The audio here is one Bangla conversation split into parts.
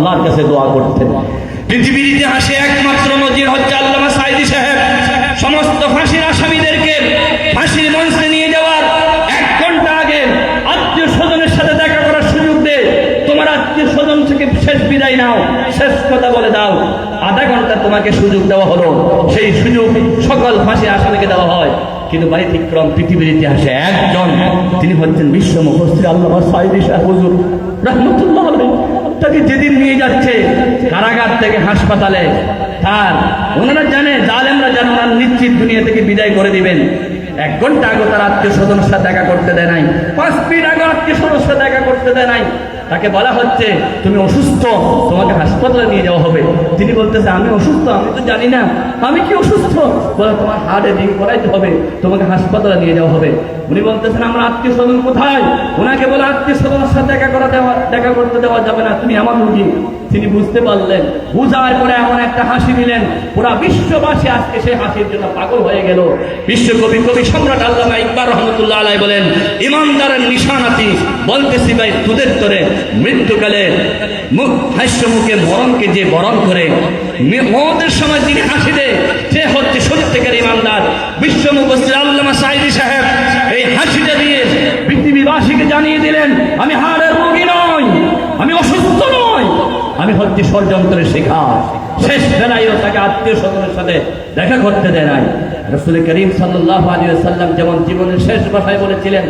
আল্লাহর কাছে দোয়া করতেন। পৃথিবীর ইতিহাসে একমাত্র নজির হচ্ছে আল্লামা সাইদি সাহেব। সমস্ত ফাঁসির আসামিদেরকে ফাঁসির মঞ্চে নিয়ে যাওয়ার এক ঘণ্টা আগে আত্মীয় স্বজনের সাথে দেখা করার সুযোগ দে। তোমার আত্মীয় স্বজন থেকে শেষ বিদায় নাও, শেষ কথা বলে দাও। আধা ঘণ্টা তোমাকে সুযোগ দেওয়া হলো। সেই সুযোগ সকল ফাঁসি আসামিকে দেওয়া হয়। কিন্তু ব্যতিক্রম পৃথিবীর ইতিহাসে একজন, তিনি হচ্ছেন বিশ্ব মুখস্থির আল্লাহ সাইদি সাহেব। হুজুর, রহমতুল্লাহ আলাইহি। তাকে যেদিন নিয়ে যাচ্ছে কারাগার থেকে হাসপাতালে, তার ওনারা জানে, জালেমরা যেন ওনার নিশ্চিত দুনিয়া থেকে বিদায় করে দিবেন। এক ঘণ্টা আগে তার আত্মীয় স্বজনের সাথে দেখা করতে দেয় নাই। পাঁচ মিনিট আগে আত্মীয় স্বজনের সাথে দেখা করতে দেয় নাই। তাকে বলা হচ্ছে, তুমি অসুস্থ, তোমাকে হাসপাতালে নিয়ে যাওয়া হবে। তিনি বলতেছে, আমি অসুস্থ, আমি তো জানি না। আমি কি অসুস্থ? বলে, তোমার হার্টে রিং করাইতে হবে, তোমাকে হাসপাতালে নিয়ে যাওয়া হবে। উনি বলতেছেন, আমার আত্মীয় স্বজন কোথায়? ওনাকে বলে, আত্মীয় স্বজনের সাথে দেখা করা দেওয়া, দেখা করতে দেওয়া যাবে না। তুমি আমার রুগী। তিনি বুঝতে পারলেন, বুঝার পরে এমন একটা হাসি দিলেন, পুরা বিশ্ববাসী আজকে সেই হাসির জন্য পাগল হয়ে গেল। বিশ্বকবি কবি সম্রাট আল্লামা ইকবাল রহমতুল্লাহ আলাই বলেন, ইমানদারের নিশানাতি, বলতেছি ভাই তুদের তরে, মৃত্যুকালে মুখ হাস্য মুখে মরণকে যে বরণ করে মৌতের সময় যিনি হাসি দেয় সে হচ্ছে সত্যিকার ইমানদার বিশ্ব মুখস্থির আল্লামা সাইদি সাহেব এই হাসিটা দিয়ে পৃথিবীবাসীকে জানিয়ে দিলেন, আমি হাড়ের রোগী নই, আমি অসুস্থ নই, আমি হচ্ছে ষড়যন্ত্রের শিকার। শেষ বেলায়ও তাকে আত্মীয় স্বজনের সাথে দেখা করতে দেয় নাই। রসুল করিম সাল্লাহ আলী সাল্লাম যেমন জীবনের শেষ ভাষায় বলেছিলেন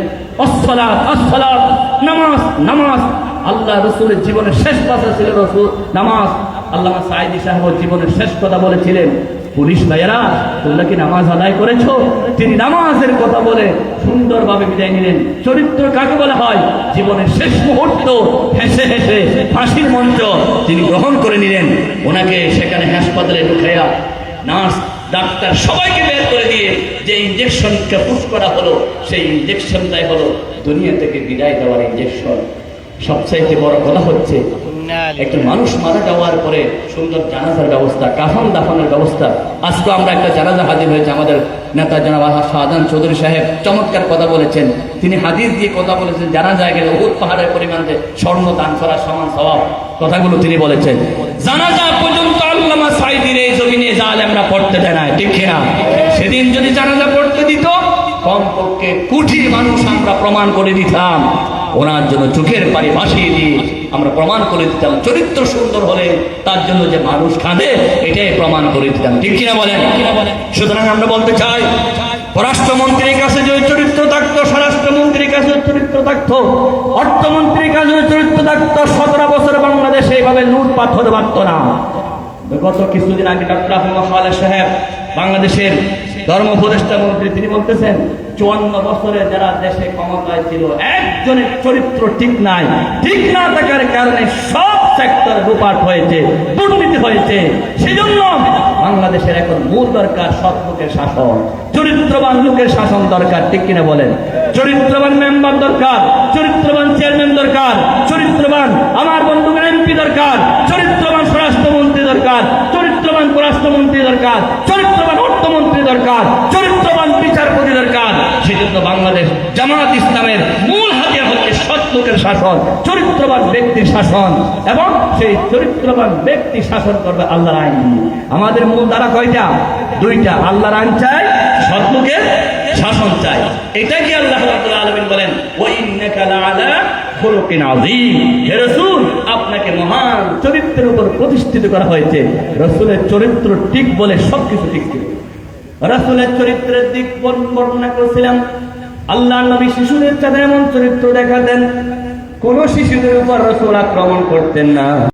অসলাত অসলাত নামাজ নামাজ। আল্লাহ রসুলের জীবনের শেষ কথা ছিল রসুল নামাজ। আল্লাহ সাইদি সাহেব জীবনের শেষ কথা বলেছিলেন পুলিশ ভাইয়েরা, তোমরা কি নামাজ আদায় করেছ? তিনি নামাজের কথা বলে সুন্দরভাবে বিদায় নিলেন। চরিত্র কাকে বলা হয়? জীবনের শেষ মুহূর্ত, হেসে হেসে ফাঁসির মঞ্চ তিনি গ্রহণ করে নিলেন। ওনাকে সেখানে হাসপাতালে ঢুকাইয়া নার্স, ডাক্তার সবাইকে বের করে দিয়ে যে ইঞ্জেকশনকে পুশ করা হলো, সেই ইঞ্জেকশনটাই হলো দুনিয়া থেকে বিদায় দেওয়ার ইঞ্জেকশন সবচাইতে বড় কথা হচ্ছে একজন মানুষ মারা যাওয়ার পরে সুন্দর জানাজার ব্যবস্থা কাফন দাফনের ব্যবস্থা। আজকে আমরা একটা জানাজা হাজির হয়েছে আমাদের নেতা জনাব শাহজাহান চৌধুরী সাহেব চমৎকার কথা বলেছেন। তিনি হাদিস দিয়ে কথা বলেছেন জানাজায় গেলে বহুত পাহাড়ের পরিমাণ স্বর্ণ দান করার সমান স্বভাব। কথাগুলো তিনি বলেছেন। জানাজা পর্যন্ত আল্লামা সাইদির এই জমিনে পড়তে দেয় না ঠিক কিনা? সেদিন যদি জানাজা পড়তে দিত কমপক্ষে কুঠি মানুষ আমরা প্রমাণ করে দিতাম। ওনার জন্য চোখের পানি ভাসিয়ে দিয়ে আমরা প্রমাণ করে দিতাম, চরিত্র সুন্দর হলে তার জন্য যে মানুষ কাঁদে, এটাই প্রমাণ করে দিতাম। ঠিক কিনা বলেন? সুতরাং আমরা বলতে চাই, পররাষ্ট্রমন্ত্রীর কাছে যে চরিত্র থাকতো, স্বরাষ্ট্রমন্ত্রীর কাছে চরিত্র থাকতো, অর্থমন্ত্রীর কাছে চরিত্র থাকতো, সতেরো বছর বাংলাদেশে এইভাবে লুট পাথর বাড়ত না। গত কিছুদিন আগে ডক্টর আহমদ সাহেব বাংলাদেশের ধর্ম উপদেষ্টা মন্ত্রী তিনি বলতেছেন, চুয়ান্ন বছরে যারা দেশে ক্ষমতায় ছিল, একজনের চরিত্র ঠিক নাই। ঠিক না থাকার কারণে সব সেক্টর রূপাট হয়েছে, দুর্নীতি হয়েছে। সেজন্য বাংলাদেশের এখন মূল দরকার লোকের শাসন। চরিত্রবান লোকের শাসন দরকার, ঠিক কিনা বলেন? চরিত্রবান মেম্বার দরকার, চরিত্রবান চেয়ারম্যান দরকার, চরিত্রবান আমার বন্ধুগণ এমপি দরকার, চরিত্রবান স্বরাষ্ট্রমন্ত্রী দরকার, চরিত্রবান পররাষ্ট্রমন্ত্রী দরকার, চরিত্রবান অর্থমন্ত্রী দরকার, চরিত্রবান বিচারপতি দরকার। সেজন্য বাংলাদেশ জামাত ইসলামের মূল হাতিয়ার হচ্ছে সৎ লোকের শাসন, চরিত্রবান ব্যক্তির শাসন, এবং সেই চরিত্রবান ব্যক্তি শাসন করবে আল্লাহর আইন। আমাদের মূল দ্বারা কয়টা? দুইটা। আল্লাহর আইন চাই, সৎ লোকের শাসন চাই। এটাই কি আল্লাহ আলামিন বলেন? রাসূল, আপনাকে মহান চরিত্রের উপর প্রতিষ্ঠিত করা হয়েছে। রাসূলের চরিত্র ঠিক বলে সবকিছু ঠিক ছিল। রাসূলের চরিত্রের দিক বর্ণ- বর্ণনা করেছিলাম। আল্লাহ নবী শিশুদের সাথে এমন চরিত্র দেখা দেন কোন শিশুদের উপর রসুল আক্রমণ করতেন না।